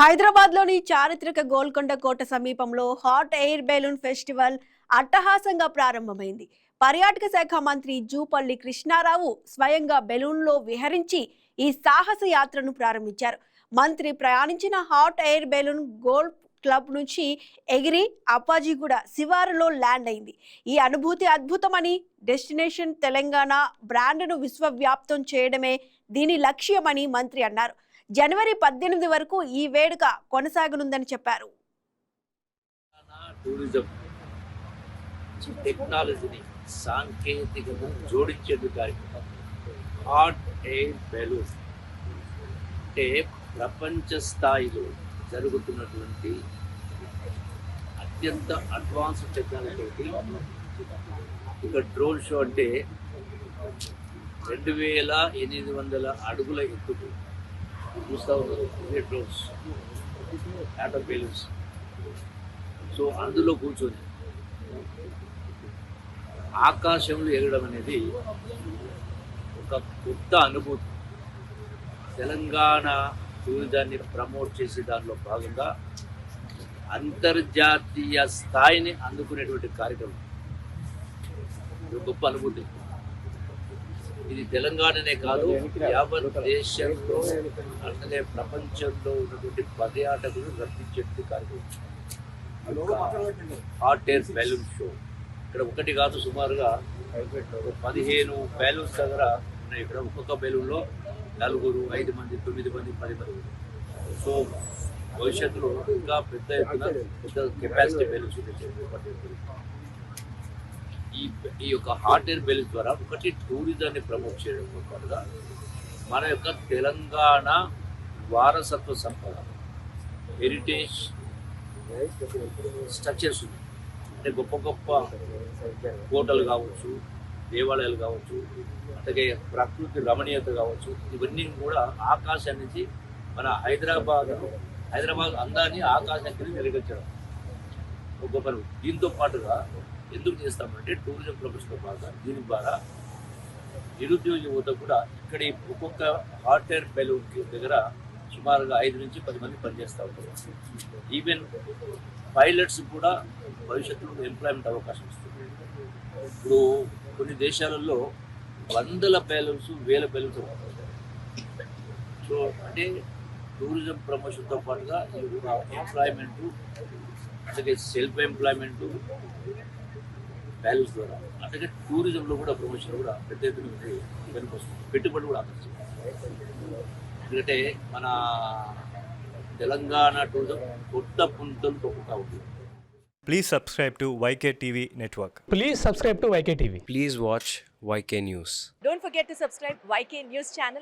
హైదరాబాద్లోని చారిత్రక గోల్కొండ కోట సమీపంలో హాట్ ఎయిర్ బెలూన్ ఫెస్టివల్ అట్టహాసంగా ప్రారంభమైంది. పర్యాటక శాఖ మంత్రి జూపల్లి కృష్ణారావు స్వయంగా బెలూన్లో విహరించి ఈ సాహస యాత్రను ప్రారంభించారు. మంత్రి ప్రయాణించిన hot air balloon golf club నుంచి ఎగిరి అప్పాజీగూడ శివారులో ల్యాండ్ అయింది. ఈ అనుభూతి అద్భుతమని డెస్టినేషన్ తెలంగాణ బ్రాండ్ను విశ్వవ్యాప్తం చేయడమే దీని లక్ష్యమని మంత్రి అన్నారు. జనవరి పద్దెనిమిది వరకు ఈ వేడుక కొనసాగనుందని చెప్పారు. టూరిజం టెక్నాలజీని సాంకేతికతను జోడించేందుకు కార్యక్రమం. హాట్ ఎయిర్ బెలూన్ అంటే ప్రపంచ స్థాయిలో జరుగుతున్నటువంటి అత్యంత అడ్వాన్స్ టెక్నాలజీ ఇక డ్రోన్ షో అంటే రెండు వేల ఎనిమిది వందల అడుగుల ఎత్తుకు చూస్తూ ఉన్నారు ఇవే సో అందులో కూర్చొని ఆకాశంలో ఎగడం అనేది ఒక కొత్త అనుభూతి. తెలంగాణ టూరిజాన్ని ప్రమోట్ చేసే దానిలో భాగంగా అంతర్జాతీయ స్థాయిని అందుకునేటువంటి కార్యక్రమం. గొప్ప అనుభూతి. ఇది తెలంగాణనే కాదు యావత్ దేశంలో అలాగే ప్రపంచంలో ఉన్నటువంటి పర్యాటకులు రప్పించేటువంటి కార్యక్రమం. హాట్ ఎయిర్ బెలూన్ షో ఇక్కడ ఒకటి కాదు సుమారుగా పదిహేను బెలూన్స్ దగ్గర ఉన్నాయి. ఇక్కడ ఒక్కొక్క బెలూన్లో నలుగురు ఐదు మంది తొమ్మిది మంది పది మంది సో భవిష్యత్తులో ఇంకా పెద్ద ఎత్తున పెద్ద కెపాసిటీ బెలూన్స్ ఈ ఈ యొక్క హాట్ ఎయిర్ ద్వారా ఒకటి టూరిజాన్ని ప్రమోట్ చేయడం పాటుగా మన యొక్క తెలంగాణ వారసత్వ సంపద హెరిటేజ్ స్ట్రక్చర్స్ అంటే గొప్ప గొప్ప కోటలు కావచ్చు దేవాలయాలు కావచ్చు అలాగే ప్రకృతి రమణీయత కావచ్చు ఇవన్నీ కూడా ఆకాశం నుంచి మన హైదరాబాద్ హైదరాబాద్ అందాన్ని ఆకాశానికి మెరుగచ్చడం ఒక గొప్ప దీంతో పాటుగా ఎందుకు చేస్తామంటే టూరిజం ప్రొఫెషన్తో పాటుగా దీని ద్వారా నిరుద్యోగ యువత కూడా ఇక్కడ ఒక్కొక్క హాట్ ఎయిర్ బెలూన్ దగ్గర సుమారుగా ఐదు నుంచి పది మంది పనిచేస్తూ ఉంటారు. ఈవెన్ పైలట్స్ కూడా భవిష్యత్తులో ఎంప్లాయ్మెంట్ అవకాశం ఇస్తుంది. ఇప్పుడు కొన్ని దేశాలలో వందల బెలూన్స్ వేల బెలూన్స్ సో అంటే టూరిజం ప్రమోషన్తో పాటుగా ఈ ఎంప్లాయ్మెంట్ అలాగే సెల్ఫ్ ఎంప్లాయ్మెంట్ వాల్యూస్ ద్వారా అలాగే టూరిజంలో కూడా ప్రమోషన్ కూడా పెద్ద ఎత్తున వెనుక వస్తుంది పెట్టుబడి కూడా ఆకర్షిస్తుంది ఎందుకంటే మన తెలంగాణ టూరిజం కొత్త పుంతలు తొక్కుతా ఉంది Please subscribe to YK TV Network. Please subscribe to YK TV. Please watch YK News. Don't forget to subscribe YK News channel